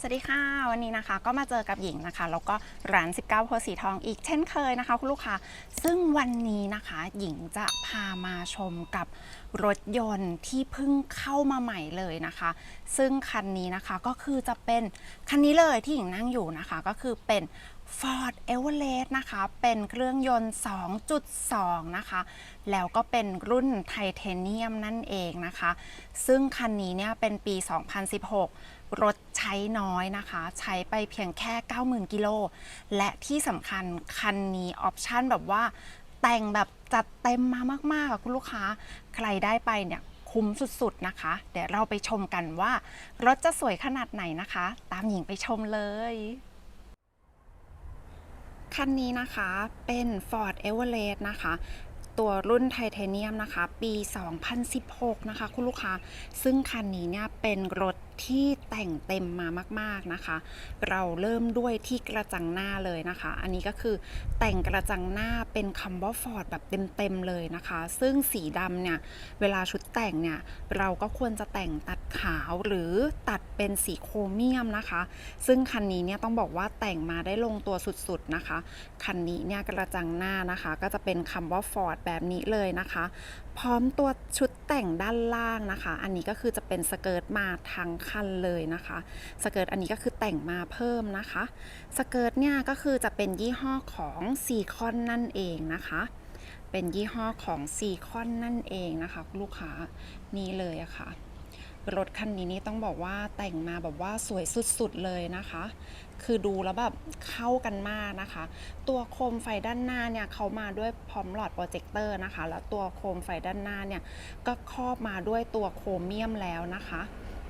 สวัสดีค่ะ วันนี้นะคะก็มาเจอกับหญิงนะคะ แล้วก็ร้าน 19โพสีทองอีกเช่นเคยนะคะ คุณลูกค้าซึ่งวันนี้นะคะหญิงจะพามาชมกับรถยนต์ที่เพิ่งเข้ามาใหม่เลยนะคะ ซึ่งคันนี้นะคะก็คือจะเป็นคันนี้เลยที่หญิงนั่งอยู่นะคะ ก็คือเป็น Ford Everest นะคะ เป็นเครื่องยนต์ 2.2 นะคะ แล้วก็เป็นรุ่นไทเทเนียมนั่นเองนะคะ ซึ่งคันนี้เนี่ยเป็นปี 2016 รถใช้น้อยนะคะ ใช้ไปเพียงแค่ 90,000 กิโล และที่สำคัญคันนี้ออปชั่นแบบว่า แต่งแบบจัดเต็มมามากๆอะคุณลูกค้า ใครได้ไปเนี่ยคุ้มสุดๆนะคะ เดี๋ยวเราไปชมกันว่ารถจะสวยขนาดไหนนะคะ ตามหญิงไปชมเลยคันนี้นะคะเป็น Ford Everest นะคะ ตัวรุ่นไทเทเนียมนะคะ ปี 2016 นะคะ คุณลูกค้า ซึ่งคันนี้เนี่ยเป็นรถที่แต่งเต็มมามาก ๆนะคะ เราเริ่มด้วยที่กระจังหน้าเลยนะคะ อันนี้ก็คือแต่งกระจังหน้าเป็นคำว่า Ford แบบเต็มๆเลยนะคะ ซึ่งสีดำเนี่ย เวลาชุดแต่งเนี่ย เราก็ควรจะแต่งตัด ขาวหรือตัดเป็นสีโครเมียมนะคะ ซึ่งคันนี้เนี่ยต้องบอกว่าแต่งมาได้ลงตัวสุดๆนะคะ คันนี้เนี่ยกระจังหน้านะคะ ก็จะเป็นคำว่า Ford แบบนี้เลยนะคะ พร้อมตัวชุดแต่งด้านล่างนะคะ อันนี้ก็คือจะเป็นสเกิร์ตมาทั้งคันเลยนะคะ สเกิร์ตอันนี้ก็คือแต่งมาเพิ่มนะคะ สเกิร์ตเนี่ยก็คือจะเป็นยี่ห้อของซีคอนนั่นเองนะคะเป็นยี่ห้อของซีคอนนั่นเองนะคะ ลูกค้านี่เลยอะค่ะ รถคันนี้นี่ต้องบอกว่าแต่งมาแบบว่าสวยสุดๆเลยนะคะ คือดูแล้วแบบเข้ากันมากนะคะ ตัวโคมไฟด้านหน้าเนี่ยเขามาด้วยพร้อมหลอดโปรเจคเตอร์นะคะ แล้วตัวโคมไฟด้านหน้าเนี่ยก็ครอบมาด้วยตัวโครเมียมแล้วนะคะ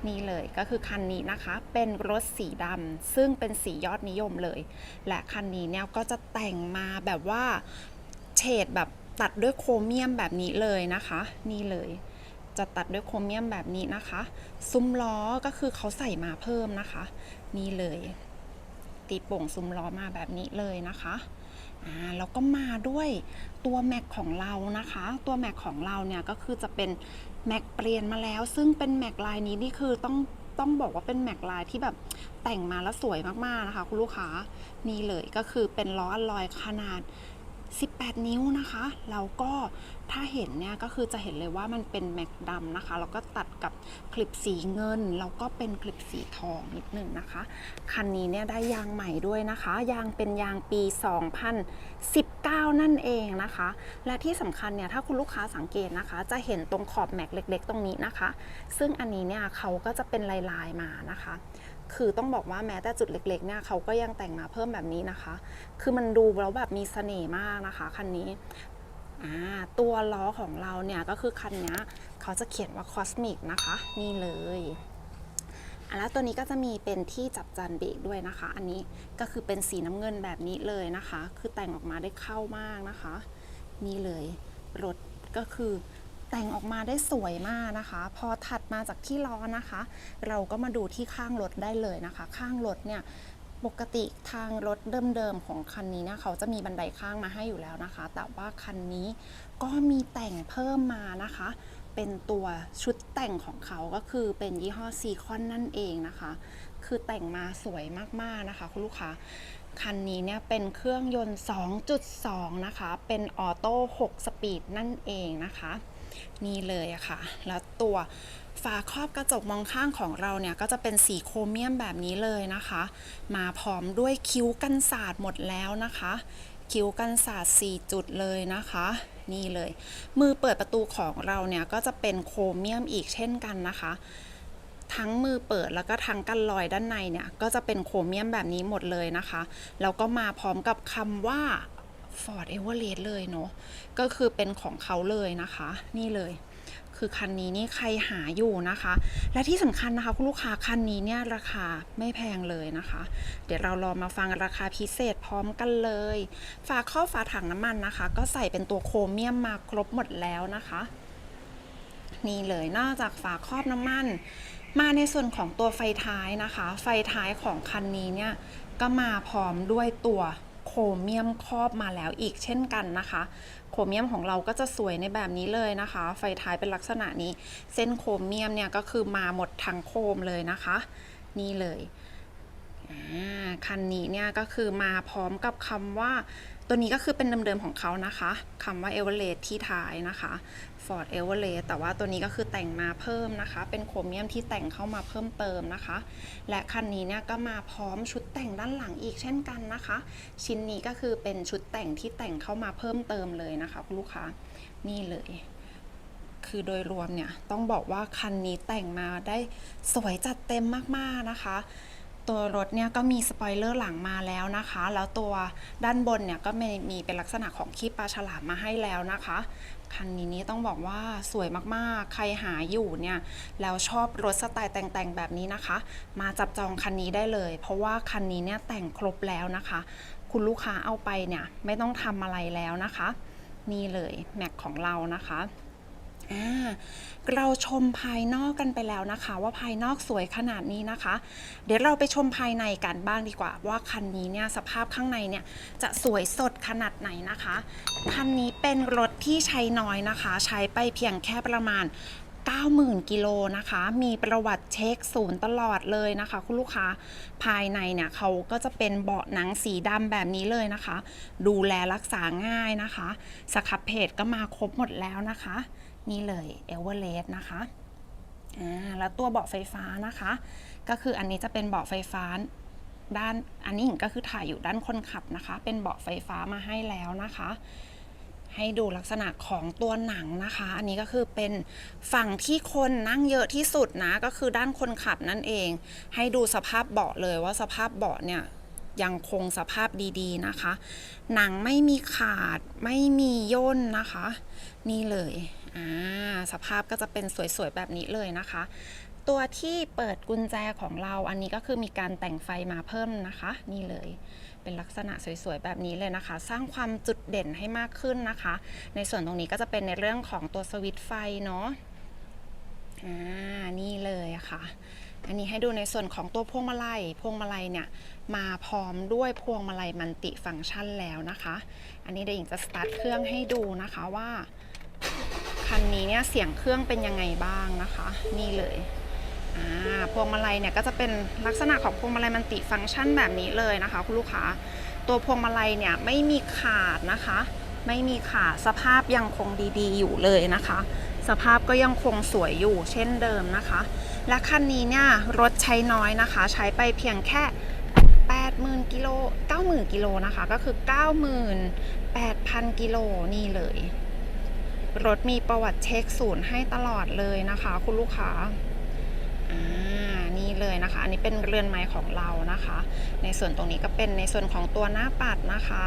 นี่เลยก็คือคันนี้นะคะเป็นรถสีดำซึ่งเป็นสียอดนิยมเลย และคันนี้เนี่ยก็จะแต่งมาแบบว่าเฉดแบบตัดด้วยโครเมียมแบบนี้เลยนะคะ นี่เลย จะตัดด้วยโครเมียมแบบนี้นะคะ ซุ้มล้อก็คือเขาใส่มาเพิ่มนะคะ นี่เลย ตีโป่งซุ้มล้อมาแบบนี้เลยนะคะอ่าแล้วก็มาด้วยตัวแม็กของเรานะคะ ตัวแม็กของเราเนี่ยก็คือจะเป็นแม็กเปลี่ยนมาแล้ว ซึ่งเป็นแม็กลายนี้นี่คือต้องต้องบอกว่าเป็นแม็กลายที่แบบแต่งมาแล้วสวยมากๆนะคะ คุณลูกค้านี่เลยก็คือเป็นล้ออลลอยขนาด 18 นิ้วนะคะแล้วก็ถ้าเห็นเนี่ยก็คือจะเห็นเลยว่ามันเป็นแม็กดำนะคะแล้วก็ตัดกับคลิปสีเงินแล้วก็เป็นคลิปสีทองนิดหนึ่งนะคะ คันนี้เนี่ยได้ยางใหม่ด้วยนะคะ ยางเป็นยางปี 2019 นั่นเองนะคะ และที่สำคัญเนี่ยถ้าคุณลูกค้าสังเกตนะคะ จะเห็นตรงขอบแม็กเล็ก ๆ ตรงนี้นะคะ ซึ่งอันนี้เนี่ยเขาก็จะเป็นลายๆมานะคะ คือต้องบอกว่าแม้แต่จุดเล็กๆเนี่ยเขาก็ยังแต่งมาเพิ่มแบบนี้นะคะ คือมันดูแล้วแบบมีเสน่ห์มากนะคะคันนี้ตัวล้อของเราเนี่ยก็คือคันนี้เขาจะเขียนว่าคอสมิกนะคะ นี่เลยแล้วตัวนี้ก็จะมีเป็นที่จับจานเบรกด้วยนะคะ อันนี้ก็คือเป็นสีน้ำเงินแบบนี้เลยนะคะ คือแต่งออกมาได้เข้ามากนะคะ นี่เลยรถก็คือ แต่งออกมาได้สวยมากนะคะ พอถัดมาจากที่ล้อนะคะ เราก็มาดูที่ข้างรถได้เลยนะคะ ข้างรถเนี่ยปกติทางรถเดิมๆของคันนี้เนี่ยเขาจะมีบันไดข้างมาให้อยู่แล้วนะคะ แต่ว่าคันนี้ก็มีแต่งเพิ่มมานะคะ เป็นตัวชุดแต่งของเขาก็คือเป็นยี่ห้อซีคอนนั่นเองนะคะ คือแต่งมาสวยมากๆนะคะ คุณลูกค้าคันนี้เนี่ยเป็นเครื่องยนต์ 2.2 นะคะ เป็นออโต้ 6 สปีดนั่นเองนะคะ นี่เลยอะค่ะ แล้วตัวฝาครอบกระจกมองข้างของเราเนี่ยก็จะเป็นสีโครเมียมแบบนี้เลยนะคะ มาพร้อมด้วยคิ้วกันศาสตร์หมดแล้วนะคะ คิ้วกันศาสตร์ 4 จุดเลยนะคะ นี่เลย มือเปิดประตูของเราเนี่ยก็จะเป็นโครเมียมอีกเช่นกันนะคะ ทั้งมือเปิดแล้วก็ทั้งกันลอยด้านในเนี่ยก็จะเป็นโครเมียมแบบนี้หมดเลยนะคะ แล้วก็มาพร้อมกับคำว่า Ford Everest เลยเนาะก็คือเป็นของเขาเลยนะคะ นี่เลย คือคันนี้นี่ใครหาอยู่นะคะ และที่สำคัญนะคะคุณลูกค้าคันนี้เนี่ยราคาไม่แพงเลยนะคะ เดี๋ยวเราลองมาฟังราคาพิเศษพร้อมกันเลย ฝาครอบฝาถังน้ำมันนะคะ ก็ใส่เป็นตัวโครเมียมมาครบหมดแล้วนะคะ นี่เลยนอกจากฝาครอบน้ำมันมาในส่วนของตัวไฟท้ายนะคะ ไฟท้ายของคันนี้เนี่ยก็มาพร้อมด้วยตัว โครเมียมครอบมาแล้วอีกเช่นกันนะคะ โครเมียมของเราก็จะสวยในแบบนี้เลยนะคะ ไฟท้ายเป็นลักษณะนี้ เส้นโครเมียมเนี่ยก็คือมาหมดทั้งโครมเลยนะคะ นี่เลยคันนี้เนี่ยก็คือมาพร้อมกับคำว่า ตัวนี้ก็คือเป็นเดิมๆของเขานะคะคำว่า e v e r a g e ที่ท้ายนะคะ Ford e v e r a g e แต่ว่าตัวนี้ก็คือแต่งมาเพิ่มนะคะ เป็นโครเมียมที่แต่งเข้ามาเพิ่มเติมนะคะ และคันนี้เนี่ยก็มาพร้อมชุดแต่งด้านหลังอีกเช่นกันนะคะ ชิ้นนี้ก็คือเป็นชุดแต่งที่แต่งเข้ามาเพิ่มเติมเลยนะคะคุณลูกค้านี่เลย คือโดยรวมเนี่ยต้องบอกว่าคันนี้แต่งมาได้สวยจัดเต็มมากๆนะคะ ตัวรถเนี่ยก็มีสปอยเลอร์หลังมาแล้วนะคะ แล้วตัวด้านบนเนี่ยก็มีมีเป็นลักษณะของขี้ปลาฉลามมาให้แล้วนะคะ คันนี้นี่ต้องบอกว่าสวยมากๆ ใครหาอยู่เนี่ยแล้วชอบรถสไตล์แต่งๆแบบนี้นะคะ มาจับจองคันนี้ได้เลย เพราะว่าคันนี้เนี่ยแต่งครบแล้วนะคะ คุณลูกค้าเอาไปเนี่ยไม่ต้องทำอะไรแล้วนะคะ นี่เลยแม็กของเรานะคะ อ่าเราชมภายนอกกันไปแล้วนะคะ ว่าภายนอกสวยขนาดนี้นะคะ เดี๋ยวเราไปชมภายในกันบ้างดีกว่า ว่าคันนี้เนี่ยสภาพข้างในเนี่ยจะสวยสดขนาดไหนนะคะ คันนี้เป็นรถที่ใช้น้อยนะคะ ใช้ไปเพียงแค่ประมาณ90,000 กิโลนะคะ มีประวัติเช็คศูนย์ตลอดเลยนะคะ คุณลูกค้า ภายในเนี่ยเขาก็จะเป็นเบาะหนังสีดำแบบนี้เลยนะคะ ดูแลรักษาง่ายนะคะ สครับเพจก็มาครบหมดแล้วนะคะ นี่เลยเอเวอเรสนะคะแล้วตัวเบาะไฟฟ้านะคะ ก็คืออันนี้จะเป็นเบาะไฟฟ้าด้านอันนี้ก็คือถ่ายอยู่ด้านคนขับนะคะ เป็นเบาะไฟฟ้ามาให้แล้วนะคะ ให้ดูลักษณะของตัวหนังนะคะ อันนี้ก็คือเป็นฝั่งที่คนนั่งเยอะที่สุดนะ ก็คือด้านคนขับนั่นเอง ให้ดูสภาพเบาะเลยว่าสภาพเบาะเนี่ย ยังคงสภาพดีๆนะคะ หนังไม่มีขาดไม่มีย่นนะคะ นี่เลยอ่าสภาพก็จะเป็นสวยๆแบบนี้เลยนะคะ ตัวที่เปิดกุญแจของเราอันนี้ก็คือมีการแต่งไฟมาเพิ่มนะคะ นี่เลย เป็นลักษณะสวยๆแบบนี้เลยนะคะ สร้างความจุดเด่นให้มากขึ้นนะคะ ในส่วนตรงนี้ก็จะเป็นในเรื่องของตัวสวิตไฟเนาะอ่านี่เลยค่ะ อันนี้ให้ดูในส่วนของตัวพวงมาลัย พวงมาลัยเนี่ยมาพร้อมด้วยพวงมาลัยมันติฟังก์ชันแล้วนะคะ อันนี้เดี๋ยวหญิงจะสตาร์ทเครื่องให้ดูนะคะว่าคันนี้เนี่ยเสียงเครื่องเป็นยังไงบ้างนะคะ นี่เลยพวงมาลัยเนี่ยก็จะเป็นลักษณะของพวงมาลัยมันติฟังก์ชันแบบนี้เลยนะคะคุณลูกค้าตัวพวงมาลัยเนี่ยไม่มีขาดนะคะ ไม่มีขาดสภาพยังคงดีๆ อยู่เลยนะคะ สภาพก็ยังคงสวยอยู่เช่นเดิมนะคะ และคันนี้เนี่ยรถใช้น้อยนะคะ ใช้ไปเพียงแค่ 80,000กิโล90,000กิโลนะคะ ก็คือ 98,000 กิโลนี่เลย รถมีประวัติเช็คศูนย์ให้ตลอดเลยนะคะ คุณลูกค้าอ่านี่เลยนะคะ อันนี้เป็นเรือนไม้ของเรานะคะ ในส่วนตรงนี้ก็เป็นในส่วนของตัวหน้าปัดนะคะ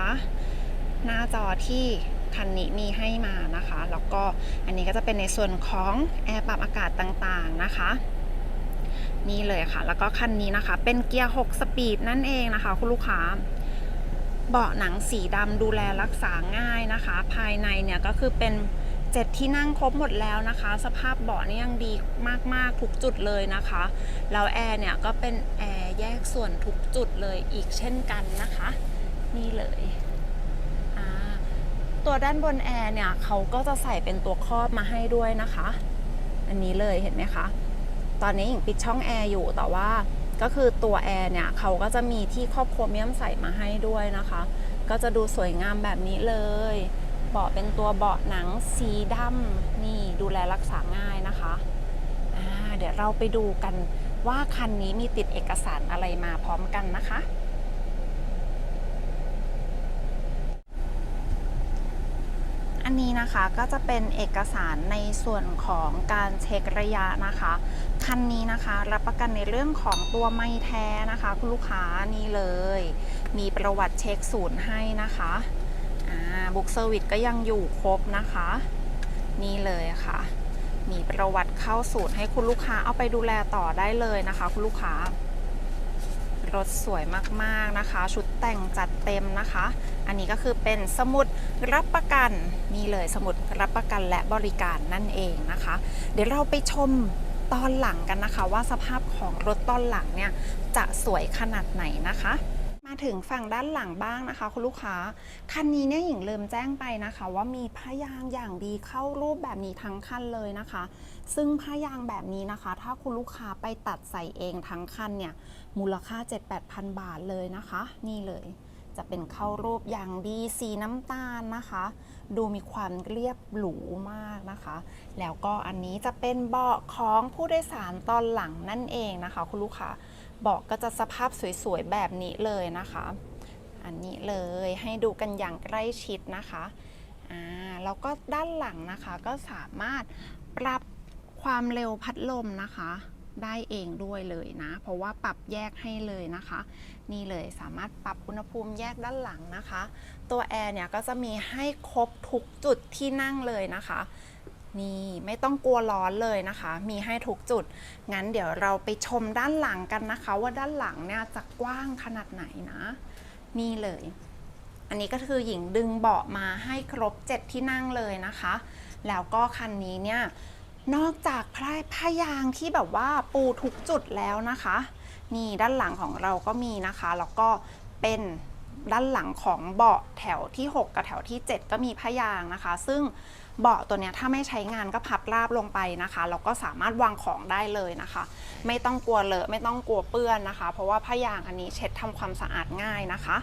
หน้าจอที่คันนี้มีให้มานะคะ แล้วก็อันนี้ก็จะเป็นในส่วนของแอร์ปรับอากาศต่างๆนะคะ นี่เลยค่ะ แล้วก็คันนี้นะคะ เป็นเกียร์ 6 สปีดนั่นเองนะคะ คุณลูกค้า เบาะหนังสีดำดูแลรักษาง่ายนะคะ ภายในเนี่ยก็คือเป็นเจ็ดที่นั่งครบหมดแล้วนะคะ สภาพเบาะนี่ยังดีมาก ๆ ทุกจุดเลยนะคะ แล้วแอร์เนี่ยก็เป็นแอร์แยกส่วนทุกจุดเลยอีกเช่นกันนะคะ นี่เลยตัวด้านบนแอร์เนี่ยเขาก็จะใส่เป็นตัวครอบมาให้ด้วยนะคะ อันนี้เลยเห็นไหมคะ ตอนนี้หญิงปิดช่องแอร์อยู่แต่ว่าก็คือตัวแอร์เนี่ยเขาก็จะมีที่ครอบครเมียมใส่มาให้ด้วยนะคะ ก็จะดูสวยงามแบบนี้เลยเบาะเป็นตัวเบาะหนังสีดำนี่ดูแลรักษาง่ายนะคะเดี๋ยวเราไปดูกันว่าคันนี้มีติดเอกสารอะไรมาพร้อมกันนะคะ นนี้นะคะก็จะเป็นเอกสารในส่วนของการเช็คระยะนะคะ คันนี้นะคะรับประกันในเรื่องของตัวไม่แท้นะคะ คุณลูกค้านี่เลย มีประวัติเช็คศูนย์ให้นะคะบุ๊กเซอร์วิสก็ยังอยู่ครบนะคะ นี่เลยค่ะ มีประวัติเข้าศูนย์ให้คุณลูกค้าเอาไปดูแลต่อได้เลยนะคะ คุณลูกค้า รถสวยมากๆนะคะ ชุดแต่งจัดเต็มนะคะ อันนี้ก็คือเป็นสมุดรับประกันนี่เลยสมุดรับประกันและบริการนั่นเองนะคะ เดี๋ยวเราไปชมตอนหลังกันนะคะ ว่าสภาพของรถตอนหลังเนี่ยจะสวยขนาดไหนนะคะ มาถึงฝั่งด้านหลังบ้างนะคะคุณลูกค้า คันนี้เนี่ยหญิงลืมแจ้งไปนะคะ ว่ามีผ้ายางอย่างดีเข้ารูปแบบนี้ทั้งคันเลยนะคะ ซึ่งผ้ายางแบบนี้นะคะ ถ้าคุณลูกค้าไปตัดใส่เองทั้งคันเนี่ยมูลค่า 7-8,000 บาทเลยนะคะ นี่เลย จะเป็นเข้ารูปอย่างดีสีน้ำตาลนะคะ ดูมีความเรียบหรูมากนะคะ แล้วก็อันนี้จะเป็นเบาะของผู้โดยสารตอนหลังนั่นเองนะคะ คุณลูกค้าเบาะก็จะสภาพสวยๆแบบนี้เลยนะคะ อันนี้เลยให้ดูกันอย่างใกล้ชิดนะคะอ่าแล้วก็ด้านหลังนะคะก็สามารถปรับความเร็วพัดลมนะคะ ได้เองด้วยเลยนะ เพราะว่าปรับแยกให้เลยนะคะ นี่เลยสามารถปรับอุณหภูมิแยกด้านหลังนะคะ ตัวแอร์เนี่ยก็จะมีให้ครบทุกจุดที่นั่งเลยนะคะนี่ไม่ต้องกลัวร้อนเลยนะคะ มีให้ทุกจุด งั้นเดี๋ยวเราไปชมด้านหลังกันนะคะ ว่าด้านหลังเนี่ยจะกว้างขนาดไหนนะ นี่เลย อันนี้ก็คือหญิงดึงเบาะมาให้ครบ 7 ที่นั่งเลยนะคะ แล้วก็คันนี้เนี่ย นอกจากผ้าผ้ายางที่แบบว่าปูทุกจุดแล้วนะคะ นี่ด้านหลังของเราก็มีนะคะ แล้วก็เป็นด้านหลังของเบาะแถวที่ 6 กับแถวที่ 7 ก็มีผ้ายางนะคะ ซึ่งเบาะตัวเนี้ยถ้าไม่ใช้งานก็พับราบลงไปนะคะแล้วก็สามารถวางของได้เลยนะคะ ไม่ต้องกลัวเลอะไม่ต้องกลัวเปื้อนนะคะ เพราะว่าผ้ายางอันนี้เช็ดทำความสะอาดง่ายนะคะ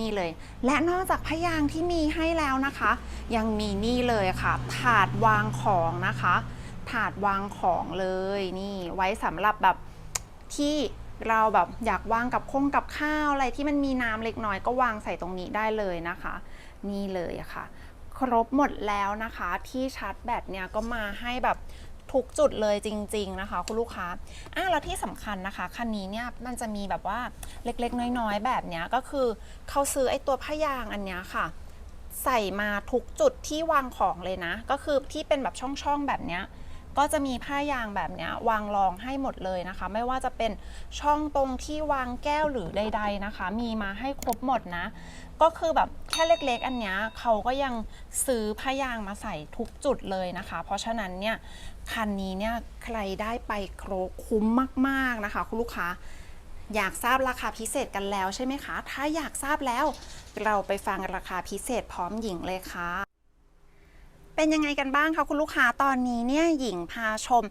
นี่เลย และนอกจากผ้ายางที่มีให้แล้วนะคะ ยังมีนี่เลยค่ะ ถาดวางของนะคะ ถาดวางของเลยนี่ไว้สำหรับแบบที่เราแบบอยากวางกับคงกับข้าวอะไรที่มันมีน้ำเล็กน้อยก็วางใส่ตรงนี้ได้เลยนะคะ นี่เลยค่ะ ครบหมดแล้วนะคะ ที่ชาร์จแบตเนี่ยก็มาให้แบบทุกจุดเลยจริง ๆ นะคะ คุณลูกค้าอะแล้วที่สำคัญนะคะคันนี้เนี่ยมันจะมีแบบว่าเล็กๆ น้อยๆ แบบเนี้ยก็คือเขาซื้อไอ้ตัวผ้ายางอันเนี้ยค่ะ ใส่มาทุกจุดที่วางของเลยนะ ก็คือที่เป็นแบบช่องๆแบบเนี้ย ก็จะมีผ้ายางแบบเนี้ยวางรองให้หมดเลยนะคะ ไม่ว่าจะเป็นช่องตรงที่วางแก้วหรือใด ๆนะคะ มีมาให้ครบหมดนะ ก็คือแบบแค่เล็กๆ อันเนี้ยเขาก็ยังซื้อผ้ายางมาใส่ทุกจุดเลยนะคะ เพราะฉะนั้นเนี่ยคันนี้เนี่ยใครได้ไปโครคุ้มมากๆนะคะ คุณลูกค้าอยากทราบราคาพิเศษกันแล้วใช่ไหมคะ ถ้าอยากทราบแล้ว เราไปฟังราคาพิเศษพร้อมหญิงเลยค่ะ เป็นยังไงกันบ้างคะคุณลูกค้าตอนนี้เนี่ยหญิงพาชม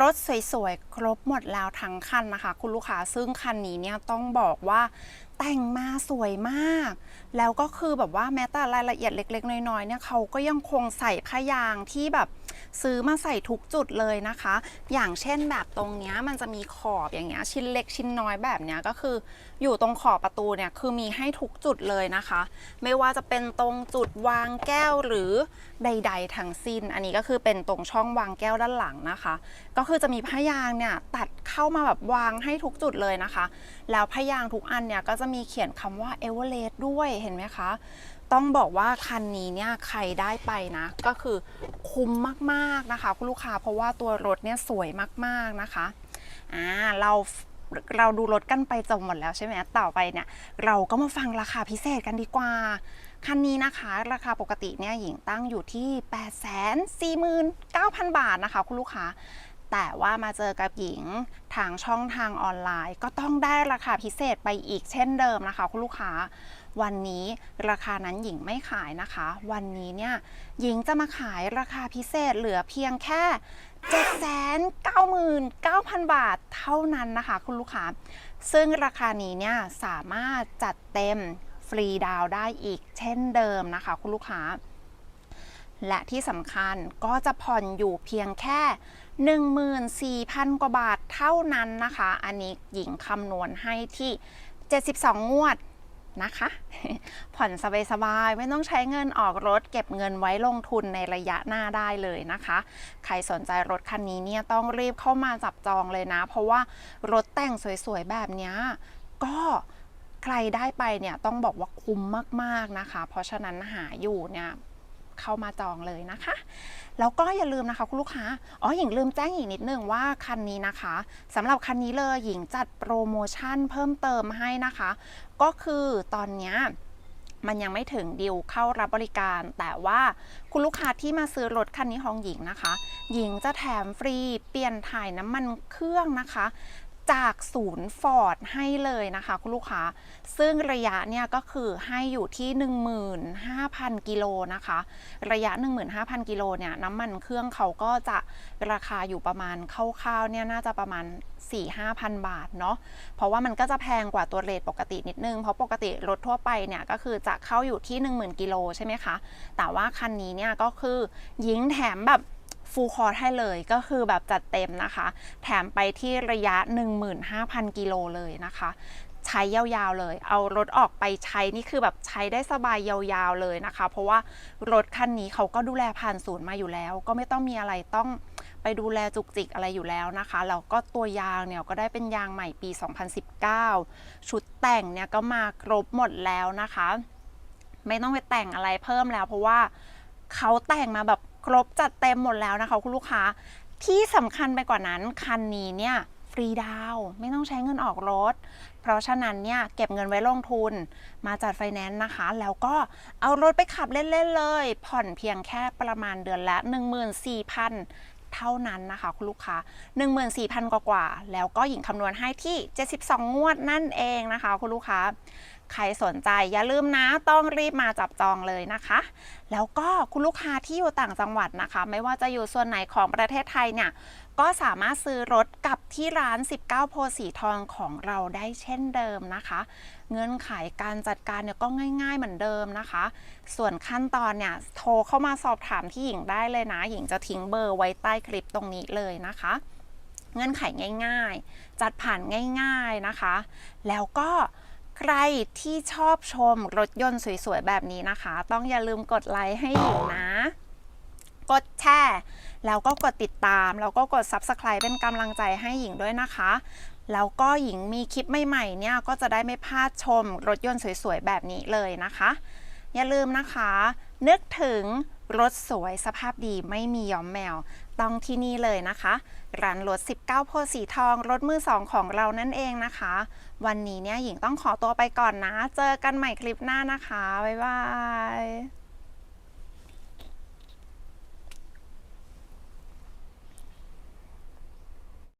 รถสวยๆ ครบหมดแล้วทั้งคันนะคะ คุณลูกค้าซึ่งคันนี้เนี่ยต้องบอกว่าแต่งมาสวยมาก แล้วก็คือแบบว่าแม้แต่รายละเอียดเล็ก ๆ น้อยๆเนี่ยเขาก็ยังคงใส่ผ้ายางที่แบบ ซื้อมาใส่ทุกจุดเลยนะคะ อย่างเช่นแบบตรงเนี้ยมันจะมีขอบอย่างเงี้ยชิ้นเล็กชิ้นน้อยแบบเนี้ยก็คือ อยู่ตรงขอบประตูเนี่ยคือมีให้ทุกจุดเลยนะคะ ไม่ว่าจะเป็นตรงจุดวางแก้วหรือใด ๆทั้งสิ้น อันนี้ก็คือเป็นตรงช่องวางแก้วด้านหลังนะคะ ก็คือจะมีผ้ายางเนี่ยตัดเข้ามาแบบวางให้ทุกจุดเลยนะคะ แล้วผ้ายางทุกอันเนี่ยก็จะมีเขียนคำว่าเอเวอเรสต์ด้วยเห็นไหมคะ ต้องบอกว่าคันนี้เนี่ยใครได้ไปนะ ก็คือคุ้มมากๆนะคะคุณลูกค้าเพราะว่าตัวรถเนี่ยสวยมากๆนะคะอ่าเราเราดูรถกันไปจบหมดแล้วใช่ไหมต่อไปเนี่ย เราก็มาฟังราคาพิเศษกันดีกว่า คันนี้นะคะ ราคาปกติเนี่ยหญิงตั้งอยู่ที่ 849,000 บาทนะคะ คุณลูกค้า แต่ว่ามาเจอกับหญิงทางช่องทางออนไลน์ ก็ต้องได้ราคาพิเศษไปอีกเช่นเดิมนะคะ คุณลูกค้า วันนี้ราคานั้นหญิงไม่ขายนะคะ วันนี้เนี่ยหญิงจะมาขายราคาพิเศษเหลือเพียงแค่ 799,000 บาทเท่านั้นนะคะ คุณลูกค้า ซึ่งราคานี้เนี่ยสามารถจัดเต็มฟรีดาวได้อีกเช่นเดิมนะคะ คุณลูกค้า และที่สำคัญก็จะผ่อนอยู่เพียงแค่ 14,000 กว่าบาทเท่านั้นนะคะ อันนี้หญิงคำนวณให้ที่ 72 งวดนะคะ ผ่อนสบายๆ ไม่ต้องใช้เงินออกรถ เก็บเงินไว้ลงทุนในระยะหน้าได้เลยนะคะ ใครสนใจรถคันนี้เนี่ยต้องรีบเข้ามาจับจองเลยนะ เพราะว่ารถแต่งสวยๆ แบบนี้ก็ใครได้ไปเนี่ยต้องบอกว่าคุ้มมากๆนะคะ เพราะฉะนั้นหาอยู่เนี่ย เข้ามาจองเลยนะคะ แล้วก็อย่าลืมนะคะคุณลูกค้า อ๋อหญิงลืมแจ้งอีกนิดนึงว่าคันนี้นะคะสำหรับคันนี้เลยหญิงจัดโปรโมชั่นเพิ่มเติมให้นะคะ ก็คือตอนนี้มันยังไม่ถึงดิวเข้ารับบริการ แต่ว่าคุณลูกค้าที่มาซื้อรถคันนี้ของหญิงนะคะ หญิงจะแถมฟรีเปลี่ยนถ่ายน้ำมันเครื่องนะคะ จากศูนย์ฟอร์ดให้เลยนะคะ คุณลูกค้า ซึ่งระยะเนี่ยก็คือให้อยู่ที่ 15,000 กิโลนะคะ ระยะ 15,000 กิโลเนี่ยน้ำมันเครื่องเขาก็จะราคาอยู่ประมาณคร่าวๆเนี่ยน่าจะประมาณ 4-5,000 บาทเนาะ เพราะว่ามันก็จะแพงกว่าตัวเรทปกตินิดนึง เพราะปกติรถทั่วไปเนี่ยก็คือจะเข้าอยู่ที่ 10,000 กิโลใช่ไหมคะ แต่ว่าคันนี้เนี่ยก็คือยิงแถมแบบ ฟูลคอร์สให้เลยก็คือแบบจัดเต็มนะคะ แถมไปที่ระยะ 15,000 กิโลเลยนะคะ ใช้ยาวๆเลย เอารถออกไปใช้นี่คือแบบใช้ได้สบายยาวๆเลยนะคะ เพราะว่ารถคันนี้เขาก็ดูแลผ่านศูนย์มาอยู่แล้ว ก็ไม่ต้องมีอะไรต้องไปดูแลจุกจิกอะไรอยู่แล้วนะคะแล้วก็ตัวยางเนี่ยก็ได้เป็นยางใหม่ปี 2019 ชุดแต่งเนี่ยก็มาครบหมดแล้วนะคะ ไม่ต้องไปแต่งอะไรเพิ่มแล้ว เพราะว่าเขาแต่งมาแบบ ครบจัดเต็มหมดแล้วนะคะคุณลูกค้าที่สำคัญไปกว่านั้นคันนี้เนี่ยฟรีดาวไม่ต้องใช้เงินออกรถ เพราะฉะนั้นเนี่ยเก็บเงินไว้ลงทุนมาจัดไฟแนนซ์นะคะ แล้วก็เอารถไปขับเล่นๆเลย ผ่อนเพียงแค่ประมาณเดือนละ 14,000เท่านั้นนะคะคุณลูกค้า 14,000 กว่ากว่า แล้วก็หญิงคำนวณให้ที่ 72 งวดนั่นเองนะคะคุณลูกค้า ใครสนใจอย่าลืมนะต้องรีบมาจับจองเลยนะคะ แล้วก็คุณลูกค้าที่อยู่ต่างจังหวัดนะคะ ไม่ว่าจะอยู่ส่วนไหนของประเทศไทยเนี่ยก็สามารถซื้อรถกับที่ร้าน 19 โพสีทองของเราได้เช่นเดิมนะคะ เงื่อนไขการจัดการเนี่ยก็ง่าย ๆ เหมือนเดิมนะคะ ส่วนขั้นตอนเนี่ยโทรเข้ามาสอบถามที่หญิงได้เลยนะ หญิงจะทิ้งเบอร์ไว้ใต้คลิปตรงนี้เลยนะคะ เงื่อนไขง่าย ๆ จัดผ่านง่าย ๆนะคะ แล้วก็ ใครที่ชอบชมรถยนต์สวยๆ แบบนี้นะคะ ต้องอย่าลืมกดไลค์ให้หญิงนะ กดแชร์แล้วก็กดติดตาม แล้วก็กด Subscribe เป็นกำลังใจให้หญิงด้วยนะคะ แล้วก็หญิงมีคลิปใหม่ๆเนี่ยก็จะได้ไม่พลาดชมรถยนต์สวยๆ แบบนี้เลยนะคะ อย่าลืมนะคะ นึกถึงรถสวยสภาพดีไม่มีย้อมแมว ต้องที่นี่เลยนะคะ ร้านรถ 19 โพสีทอง รถมือสองของเรานั่นเองนะคะ วันนี้เนี่ยหญิงต้องขอตัวไปก่อนนะ เจอกันใหม่คลิปหน้านะคะ บ๊ายบาย